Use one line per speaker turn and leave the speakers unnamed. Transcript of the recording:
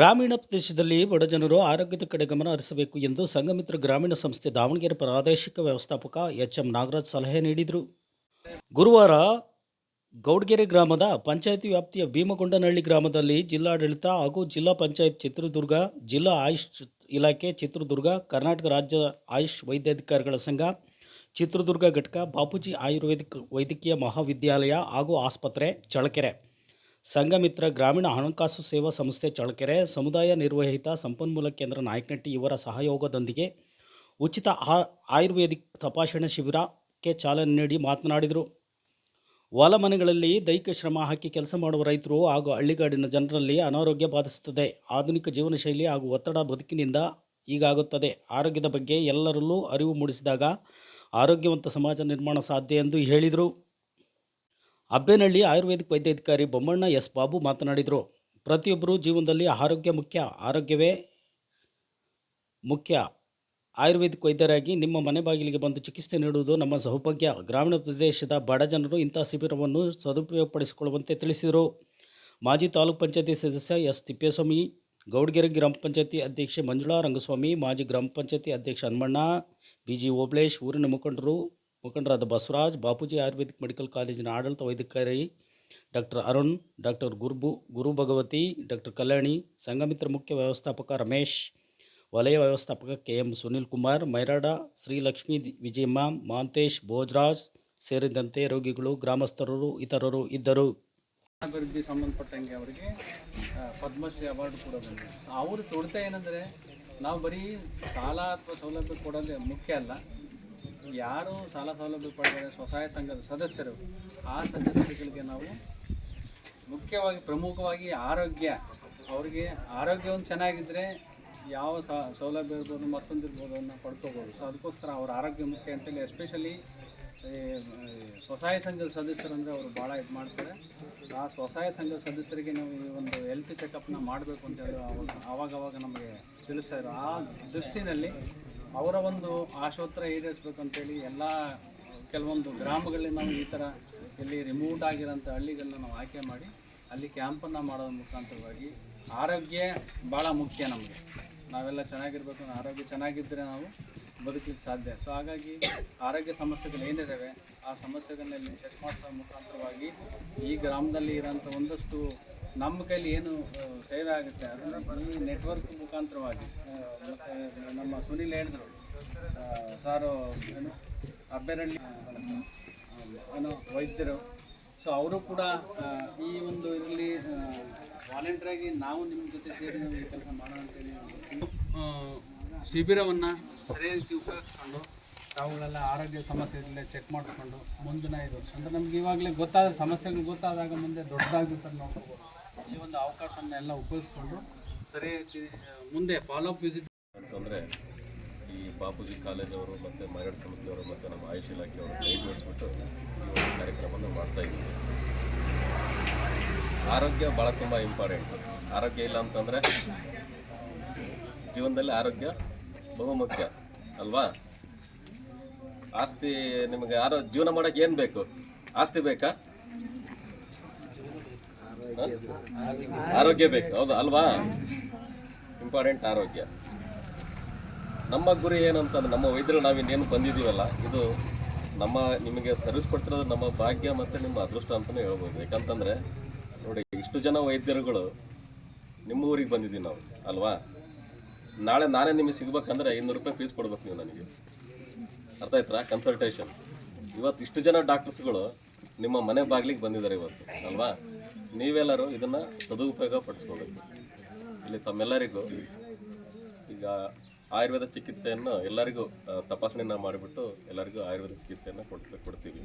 ಗ್ರಾಮೀಣ ಪ್ರದೇಶದಲ್ಲಿ ಬಡಜನರು ಆರೋಗ್ಯದ ಕಡೆ ಗಮನ ಹರಿಸಬೇಕು ಎಂದು ಸಂಘಮಿತ್ರ ಗ್ರಾಮೀಣ ಸಂಸ್ಥೆ ದಾವಣಗೆರೆ ಪ್ರಾದೇಶಿಕ ವ್ಯವಸ್ಥಾಪಕ ಎಚ್ ಎಂ ನಾಗರಾಜ್ ಸಲಹೆ ನೀಡಿದರು. ಗುರುವಾರ ಗೌಡ್ಗೆರೆ ಗ್ರಾಮದ ಪಂಚಾಯಿತಿ ವ್ಯಾಪ್ತಿಯ ಭೀಮಗೊಂಡನಹಳ್ಳಿ ಗ್ರಾಮದಲ್ಲಿ ಜಿಲ್ಲಾಡಳಿತ ಹಾಗೂ ಜಿಲ್ಲಾ ಪಂಚಾಯತ್ ಚಿತ್ರದುರ್ಗ, ಜಿಲ್ಲಾ ಆಯುಷ್ ಇಲಾಖೆ ಚಿತ್ರದುರ್ಗ, ಕರ್ನಾಟಕ ರಾಜ್ಯ ಆಯುಷ್ ವೈದ್ಯಾಧಿಕಾರಿಗಳ ಸಂಘ, ಚಿತ್ರದುರ್ಗ ಘಟಕ ಬಾಪೂಜಿ ಆಯುರ್ವೇದಿಕ್ ವೈದ್ಯಕೀಯ ಮಹಾವಿದ್ಯಾಲಯ ಹಾಗೂ ಆಸ್ಪತ್ರೆ ಚಳ್ಳಕೆರೆ. ಸಂಘಮಿತ್ರ ಗ್ರಾಮೀಣ ಹಣಕಾಸು ಸೇವಾ ಸಂಸ್ಥೆ ಚಳ್ಳಕೆರೆ ಸಮುದಾಯ ನಿರ್ವಹಿತ ಸಂಪನ್ಮೂಲ ಕೇಂದ್ರ ನಾಯಕನಟ್ಟಿ ಇವರ ಸಹಯೋಗದೊಂದಿಗೆ ಉಚಿತ ಆಯುರ್ವೇದಿಕ್ ತಪಾಸಣೆ ಶಿಬಿರಕ್ಕೆ ಚಾಲನೆ ನೀಡಿ ಮಾತನಾಡಿದರು. ಹೊಲ ಮನೆಗಳಲ್ಲಿ ದೈಹಿಕ ಶ್ರಮ ಹಾಕಿ ಕೆಲಸ ಮಾಡುವ ರೈತರು ಹಾಗೂ ಹಳ್ಳಿಗಾಡಿನ ಜನರಲ್ಲಿ ಅನಾರೋಗ್ಯ ಬಾಧಿಸುತ್ತದೆ. ಆಧುನಿಕ ಜೀವನ ಶೈಲಿ ಹಾಗೂ ಒತ್ತಡ ಬದುಕಿನಿಂದ ಈಗಾಗುತ್ತದೆ. ಆರೋಗ್ಯದ ಬಗ್ಗೆ ಎಲ್ಲರಲ್ಲೂ ಅರಿವು ಮೂಡಿಸಿದಾಗ ಆರೋಗ್ಯವಂತ ಸಮಾಜ ನಿರ್ಮಾಣ ಸಾಧ್ಯ ಎಂದು ಹೇಳಿದರು. ಅಬ್ಬೇನಹಳ್ಳಿ ಆಯುರ್ವೇದಿಕ್ ವೈದ್ಯಾಧಿಕಾರಿ ಬೊಮ್ಮಣ್ಣ ಎಸ್ ಬಾಬು ಮಾತನಾಡಿದರು. ಪ್ರತಿಯೊಬ್ಬರೂ ಜೀವನದಲ್ಲಿ ಆರೋಗ್ಯ ಮುಖ್ಯ, ಆರೋಗ್ಯವೇ ಮುಖ್ಯ. ಆಯುರ್ವೇದಿಕ್ ವೈದ್ಯರಾಗಿ ನಿಮ್ಮ ಮನೆ ಬಾಗಿಲಿಗೆ ಬಂದು ಚಿಕಿತ್ಸೆ ನೀಡುವುದು ನಮ್ಮ ಸೌಭಾಗ್ಯ. ಗ್ರಾಮೀಣ ಪ್ರದೇಶದ ಬಡ ಜನರು ಇಂಥ ಶಿಬಿರವನ್ನು ಸದುಪಯೋಗಪಡಿಸಿಕೊಳ್ಳುವಂತೆ ತಿಳಿಸಿದರು. ಮಾಜಿ ತಾಲೂಕ್ ಪಂಚಾಯತಿ ಸದಸ್ಯ ಎಸ್ ತಿಪ್ಪೇಸ್ವಾಮಿ, ಗೌಡ್ಗೆರೆ ಗ್ರಾಮ ಪಂಚಾಯತಿ ಅಧ್ಯಕ್ಷೆ ಮಂಜುಳಾ ರಂಗಸ್ವಾಮಿ, ಮಾಜಿ ಗ್ರಾಮ ಪಂಚಾಯತಿ ಅಧ್ಯಕ್ಷ ಹನುಮಣ್ಣ ಬಿ ಜಿ ಓಬ್ಳೇಶ್, ಊರಿನ ಮುಖಂಡರು ಮುಖಂಡರಾದ ಬಸವರಾಜ್, ಬಾಪೂಜಿ ಆಯುರ್ವೇದಿಕ್ ಮೆಡಿಕಲ್ ಕಾಲೇಜಿನ ಆಡಳಿತ ವೈದ್ಯಕಾರಿ ಡಾಕ್ಟರ್ ಅರುಣ್, ಡಾಕ್ಟರ್ ಗುರುಬು, ಗುರು ಭಗವತಿ, ಡಾಕ್ಟರ್ ಕಲ್ಯಾಣಿ, ಸಂಘಮಿತ್ರ ಮುಖ್ಯ ವ್ಯವಸ್ಥಾಪಕ ರಮೇಶ್, ವಲಯ ವ್ಯವಸ್ಥಾಪಕ ಕೆ ಎಂ ಸುನಿಲ್ ಕುಮಾರ್, ಮೈರಾಡ, ಶ್ರೀಲಕ್ಷ್ಮೀ ವಿಜಯಮ್ಮ, ಮಾಂತೇಶ್, ಭೋಜರಾಜ್ ಸೇರಿದಂತೆ ರೋಗಿಗಳು ಗ್ರಾಮಸ್ಥರು ಇತರರು ಇದ್ದರು.
ಅಭಿವೃದ್ಧಿ ಸಂಬಂಧಪಟ್ಟಂಗೆ ಅವರಿಗೆ ಪದ್ಮಶ್ರೀ ಅವಾರ್ಡ್ ಕೂಡ ಬಂದಿದೆ. ಅವರು ತೊಡ್ತಾ ಏನಂದರೆ, ನಾವು ಬರೀ ಸಾಲ ಅಥವಾ ಸೌಲಭ್ಯ ಕೊಡೋದೇ ಮುಖ್ಯ ಅಲ್ಲ. ಯಾರು ಸಾಲ ಸೌಲಭ್ಯ ಪಡೆದರೆ ಸ್ವಸಹಾಯ ಸಂಘದ ಸದಸ್ಯರು, ಆ ಸದಸ್ಯರುಗಳಿಗೆ ನಾವು ಮುಖ್ಯವಾಗಿ ಪ್ರಮುಖವಾಗಿ ಆರೋಗ್ಯ, ಅವರಿಗೆ ಆರೋಗ್ಯ ಒಂದು ಚೆನ್ನಾಗಿದ್ದರೆ ಯಾವ ಸೌಲಭ್ಯ ಇರ್ಬೋದು, ಮತ್ತೊಂದು ಇರ್ಬೋದು ಅನ್ನ ಪಡ್ಕೋಬೋದು. ಸೊ ಅದಕ್ಕೋಸ್ಕರ ಅವ್ರ ಆರೋಗ್ಯ ಮುಖ್ಯ ಅಂತೇಳಿ ಎಸ್ಪೆಷಲಿ ಸ್ವಸಹಾಯ ಸಂಘದ ಸದಸ್ಯರು ಅಂದರೆ ಅವರು ಭಾಳ ಇದು ಮಾಡ್ತಾರೆ. ಆ ಸ್ವಸಹಾಯ ಸಂಘದ ಸದಸ್ಯರಿಗೆ ನಾವು ಈ ಒಂದು ಹೆಲ್ತ್ ಚೆಕಪ್ನ ಮಾಡಬೇಕು ಅಂತೇಳಿ ಅವಾಗ ಆವಾಗ ನಮಗೆ ತಿಳಿಸ್ತಾ ಇರೋ ಆ ದೃಷ್ಟಿನಲ್ಲಿ ಅವರ ಒಂದು ಆಶೋತ್ತರ ಈಡೇರಿಸ್ಬೇಕು ಅಂತೇಳಿ ಎಲ್ಲ, ಕೆಲವೊಂದು ಗ್ರಾಮಗಳಲ್ಲಿ ನಾವು ಈ ಥರ ಇಲ್ಲಿ ರಿಮೂವ್ಡ್ ಆಗಿರೋಂಥ ಹಳ್ಳಿಗಳನ್ನ ನಾವು ಆಯ್ಕೆ ಮಾಡಿ ಅಲ್ಲಿ ಕ್ಯಾಂಪನ್ನು ಮಾಡೋದ್ರ ಮುಖಾಂತರವಾಗಿ ಆರೋಗ್ಯ ಭಾಳ ಮುಖ್ಯ ನಮಗೆ. ನಾವೆಲ್ಲ ಚೆನ್ನಾಗಿರ್ಬೇಕು, ಆರೋಗ್ಯ ಚೆನ್ನಾಗಿದ್ದರೆ ನಾವು ಬದುಕಲಿಕ್ಕೆ ಸಾಧ್ಯ. ಸೊ ಹಾಗಾಗಿ ಆರೋಗ್ಯ ಸಮಸ್ಯೆಗಳು ಏನಿದ್ದಾವೆ ಆ ಸಮಸ್ಯೆಗಳನ್ನೆಲ್ಲ ಚೆಕ್ ಮಾಡಿಸೋ ಮುಖಾಂತರವಾಗಿ ಈ ಗ್ರಾಮದಲ್ಲಿ ಇರೋಂಥ ಒಂದಷ್ಟು ನಮ್ಮ ಕೈಲಿ ಏನು ಸೇವೆ ಆಗುತ್ತೆ ಅದನ್ನು ಈ ನೆಟ್ವರ್ಕ್ ಮುಖಾಂತರವಾಗಿ ಮತ್ತು ನಮ್ಮ ಸುನಿಲ್ ಹೇಳಿದ್ರು ಸಾರು ಏನು, ಅಬ್ಬೆರಳ್ಳಿ ಏನು ವೈದ್ಯರು. ಸೊ ಅವರು ಕೂಡ ಈ ಒಂದು ಇದರಲ್ಲಿ ವಾಲಂಟ್ರಾಗಿ ನಾವು ನಿಮ್ಮ ಜೊತೆ ಸೇರಿ ಈ ಕೆಲಸ ಮಾಡೋಣ ಅಂತೇಳಿ ಶಿಬಿರವನ್ನು ಸರಿಯಾದ ರೀತಿ ಉಪಯೋಗಿಸ್ಕೊಂಡು ತಾವುಗಳೆಲ್ಲ ಆರೋಗ್ಯ ಸಮಸ್ಯೆ ಇರಲಿ ಚೆಕ್ ಮಾಡಿಕೊಂಡು ಮುಂದಿನ ಇದು ಅಂದರೆ ನಮ್ಗೆ ಇವಾಗಲೇ ಗೊತ್ತಾದ, ಸಮಸ್ಯೆಗಳು ಗೊತ್ತಾದಾಗ ಮುಂದೆ ದೊಡ್ಡದಾಗಿರ್ತಾರೆ ನೋಡ್ಕೋಬೋದು ಈ ಒಂದು ಅವಕಾಶವನ್ನೆಲ್ಲ ಉಪಯೋಗಿಸ್ಕೊಂಡು ಸರಿ ಮುಂದೆ ಫಾಲೋ ಫಾಲೋಅಪ್ ವಿಸಿಟ್
ಅಂತಂದರೆ ಈ ಬಾಪೂಜಿ ಕಾಲೇಜವರು ಮತ್ತು ಮರಡ್ ಸಂಸ್ಥೆಯವರು ಮತ್ತು ನಮ್ಮ ಆಯುಷ್ ಇಲಾಖೆಯವರು ಕೈ ಜೋಡಿಸ್ಬಿಟ್ಟು ಈ ಒಂದು ಕಾರ್ಯಕ್ರಮವನ್ನು ಮಾಡ್ತಾ ಇದ್ದೀವಿ. ಆರೋಗ್ಯ ಭಾಳ ತುಂಬ ಇಂಪಾರ್ಟೆಂಟು ಆರೋಗ್ಯ ಇಲ್ಲ ಅಂತಂದರೆ ಜೀವನದಲ್ಲಿ ಆರೋಗ್ಯ ಬಹುಮುಖ್ಯ ಅಲ್ವಾ? ಆಸ್ತಿ ನಿಮಗೆ ಆರೋ ಜೀವನ ಮಾಡೋಕ್ಕೆ ಏನು ಬೇಕು? ಆಸ್ತಿ ಬೇಕಾ? ಆರೋಗ್ಯ ಬೇಕು, ಹೌದು, ಅಲ್ವಾ? ಇಂಪಾರ್ಟೆಂಟ್ ಆರೋಗ್ಯ. ನಮ್ಮ ಗುರಿ ಏನಂತಂದ್ರೆ ನಮ್ಮ ವೈದ್ಯರು ನಾವಿನ್ನೇನು ಬಂದಿದ್ದೀವಲ್ಲ, ಇದು ನಮ್ಮ, ನಿಮಗೆ ಸರ್ವಿಸ್ ಕೊಡ್ತಿರೋದು ನಮ್ಮ ಭಾಗ್ಯ ಮತ್ತು ನಿಮ್ಮ ಅದೃಷ್ಟ ಅಂತಲೇ ಹೇಳ್ಬೋದು. ಯಾಕಂತಂದರೆ, ನೋಡಿ, ಇಷ್ಟು ಜನ ವೈದ್ಯರುಗಳು ನಿಮ್ಮ ಊರಿಗೆ ಬಂದಿದ್ದೀವಿ ನಾವು, ಅಲ್ವಾ? ನಾಳೆ ನಾನೇ ನಿಮಗೆ ಸಿಗ್ಬೇಕಂದ್ರೆ ಐನೂರು ರೂಪಾಯಿ ಫೀಸ್ ಕೊಡ್ಬೇಕು ನೀವು ನನಗೆ. ಅರ್ಥ ಆಯ್ತಾ? ಕನ್ಸಲ್ಟೇಷನ್ ಇವತ್ತು ಇಷ್ಟು ಜನ ಡಾಕ್ಟರ್ಸ್ಗಳು ನಿಮ್ಮ ಮನೆ ಬಾಗಿಲಿಗೆ ಬಂದಿದ್ದಾರೆ ಇವತ್ತು, ಅಲ್ವಾ? ನೀವೆಲ್ಲರೂ ಇದನ್ನು ಸದುಪಯೋಗ ಪಡಿಸ್ಕೋಬೇಕು. ಇಲ್ಲಿ ತಮ್ಮೆಲ್ಲರಿಗೂ ಈಗ ಆಯುರ್ವೇದ ಚಿಕಿತ್ಸೆಯನ್ನು ಎಲ್ಲರಿಗೂ ತಪಾಸಣೆಯನ್ನು ಮಾಡಿಬಿಟ್ಟು ಎಲ್ಲರಿಗೂ ಆಯುರ್ವೇದ ಚಿಕಿತ್ಸೆಯನ್ನು ಕೊಡ್ತೀವಿ ಕೊಡ್ತೀವಿ.